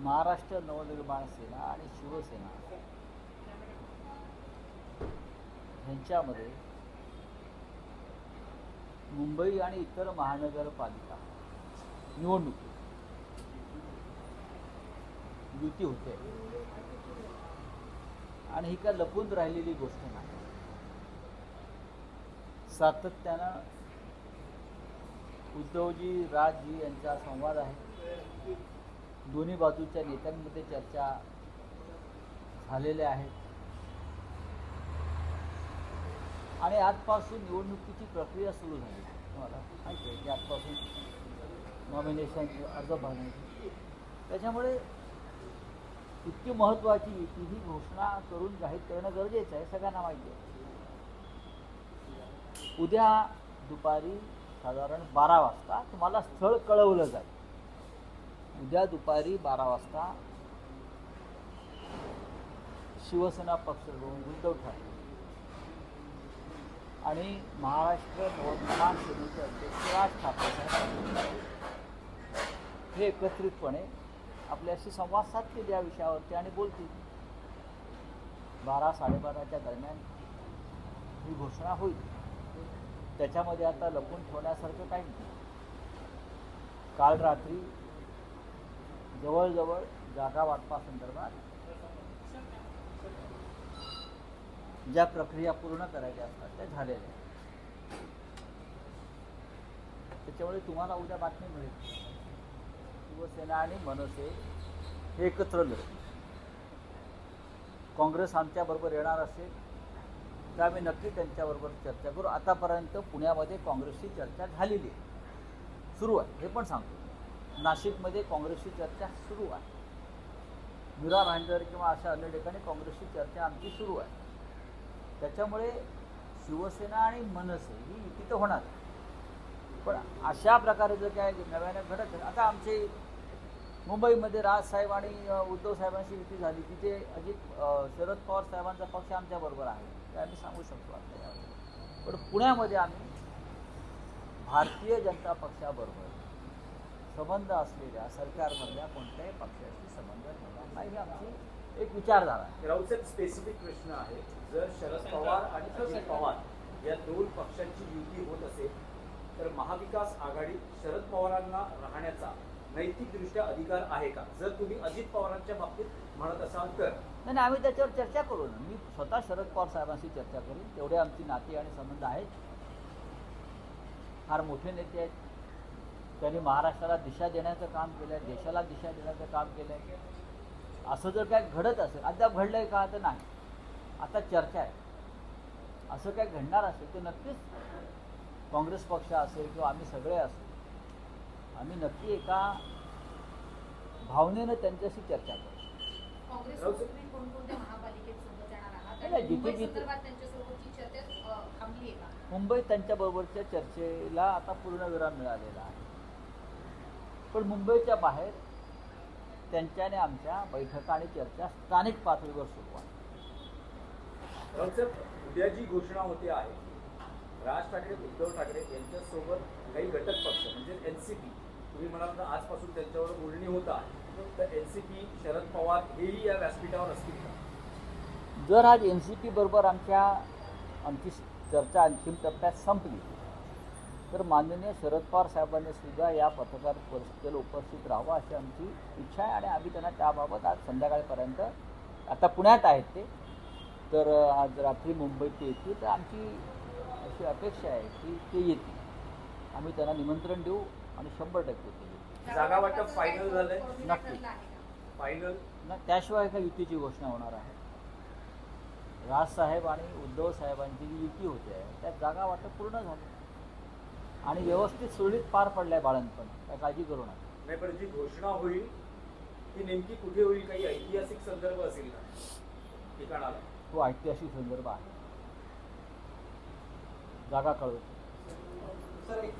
महाराष्ट्र नवनिर्माण सेना आणि शिवसेना ह्यांच्यामध्ये मुंबई आणि इतर महानगरपालिका निवडणुकी युती होते. आणि ही काय लपून राहिलेली गोष्ट नाही. सातत्यानं उद्धवजी राजजी यांचा संवाद आहे. दोन्ही बाजूच्या नेत्यांमध्ये चर्चा झालेल्या आहेत. आणि आजपासून निवडणुकीची प्रक्रिया सुरू झाली. तुम्हाला माहिती आहे की आजपासून नॉमिनेशन अर्ज भरण्याची त्याच्यामुळे इतकी महत्त्वाची युती ही घोषणा करून जाहीर करणं गरजेचं आहे सगळ्यांना माहिती आहे. उद्या दुपारी साधारण बारा वाजता तुम्हाला स्थळ कळवलं जाईल. उद्या दुपारी बारा वाजता शिवसेना पक्ष प्रमुख उद्धव ठाकरे आणि महाराष्ट्र नवनिर्माण सेनेचे अध्यक्ष राज ठाकरे साहेब हे एकत्रितपणे आपल्याशी संवाद साधतील या विषयावरती आणि बोलतील. बारा साडेबाराच्या दरम्यान ही घोषणा होईल. त्याच्यामध्ये आता लपून ठेवण्यासारखं काही नाही. काल रात्री जवळजवळ जागा वाटपासंदर्भात ज्या प्रक्रिया पूर्ण करायच्या असतात त्या झालेल्या आहेत. त्याच्यामुळे तुम्हाला उद्या बातमी मिळेल. शिवसेना आणि मनसे हे एकत्र लढतील. काँग्रेस आमच्याबरोबर येणार असेल तर आम्ही नक्की त्यांच्याबरोबर चर्चा करू. आतापर्यंत पुण्यामध्ये काँग्रेसची चर्चा झालेली आहे. सुरू आहे हे पण सांगतो. नाशिकमध्ये काँग्रेसची चर्चा सुरू आहे. मीरा भांडर किंवा अशा अन्य ठिकाणी काँग्रेसची चर्चा आमची सुरू आहे. त्याच्यामुळे शिवसेना आणि मनसे ही युती तर होणार. पण अशा प्रकारे जर काय नव्याने घडत आता आमचे मुंबईमध्ये राजसाहेब आणि उद्धव साहेबांची युती झाली तिथे अजित शरद पवार साहेबांचा पक्ष आमच्याबरोबर आहे. ते आम्ही सांगू शकतो आता यावर. पण पुण्यामध्ये आम्ही भारतीय जनता पक्षाबरोबर संबंध असलेल्या सरकारमधल्या कोणत्याही पक्षाशी संबंध ठेवणार नाही. ही आमची एक विचारधारा आहे. राऊतसाहेब स्पेसिफिक प्रश्न आहे. जर शरद पवार आणि अजित पवार या दोन पक्षांची युती होत असेल तर महाविकास आघाडीत शरद पवारांना राहण्याचा नैतिकदृष्ट्या अधिकार आहे का? जर तुम्ही अजित पवारांच्या बाबतीत म्हणत असाल तर. नाही नाही, आम्ही त्याच्यावर चर्चा करू ना. मी स्वतः शरद पवार साहेबांशी चर्चा करेन. तेवढे आमची नाती आणि संबंध आहेत. फार मोठे नेते आहेत. त्यांनी महाराष्ट्राला दिशा देण्याचं काम केलं आहे देशाला दिशा देण्याचं काम केलं आहे असं जर काय घडत असेल अद्याप घडलं आहे का तर नाही. आता चर्चा आहे. असं काय घडणार असेल तर नक्कीच काँग्रेस पक्ष असेल किंवा आम्ही सगळे असू आम्ही नक्की एका भावनेनं त्यांच्याशी चर्चा करू. जिथे- मुंबईत त्यांच्याबरोबरच्या चर्चेला आता पूर्णविराम मिळालेला आहे. पण मुंबईच्या बाहेर त्यांच्याने आमच्या बैठका आणि चर्चा स्थानिक पातळीवर सुरू आहे. उद्या जी घोषणा होते आहे राज ठाकरे उद्धव ठाकरे यांच्यासोबत काही घटक पक्ष म्हणजे एन सी पी तुम्ही म्हणाल तर आजपासून त्यांच्यावर बोलणी होत आहे. तर N C P Sharad Pawar हेही या व्यासपीठावर असतील का? जर आज एन सी पी बरोबर आमच्या आमची चर्चा अंतिम टप्प्यात संपली तर माननीय शरद पवार साहेबांनी सुद्धा या पत्रकार परिषदेला उपस्थित राहावं अशी आमची इच्छा आहे. आणि आम्ही त्यांना त्याबाबत आज संध्याकाळपर्यंत आता पुण्यात आहेत ते. तर आज रात्री मुंबईत ते येतील. तर आमची अशी अपेक्षा आहे की ते येतील. आम्ही त्यांना निमंत्रण देऊ आणि शंभर टक्के ते जागा वाटप झालंय? कोऑर्डिनेटरला नक्की. फायनल ना त्याशिवाय का युतीची घोषणा होणार आहे. राजसाहेब आणि उद्धव साहेबांची जी युती होते आहे त्यात जागा वाटप पूर्ण झालं. आणि व्यवस्थित सुरळीत पार पडलाय बाळणपण काय काळजी करू नका. नाही पण जी घोषणा होईल ती नेमकी कुठे होईल? काही ऐतिहासिक संदर्भ असेल का? ठिकाणाला. तो ऐतिहासिक संदर्भ आहे. जागा कळवतो. सर एक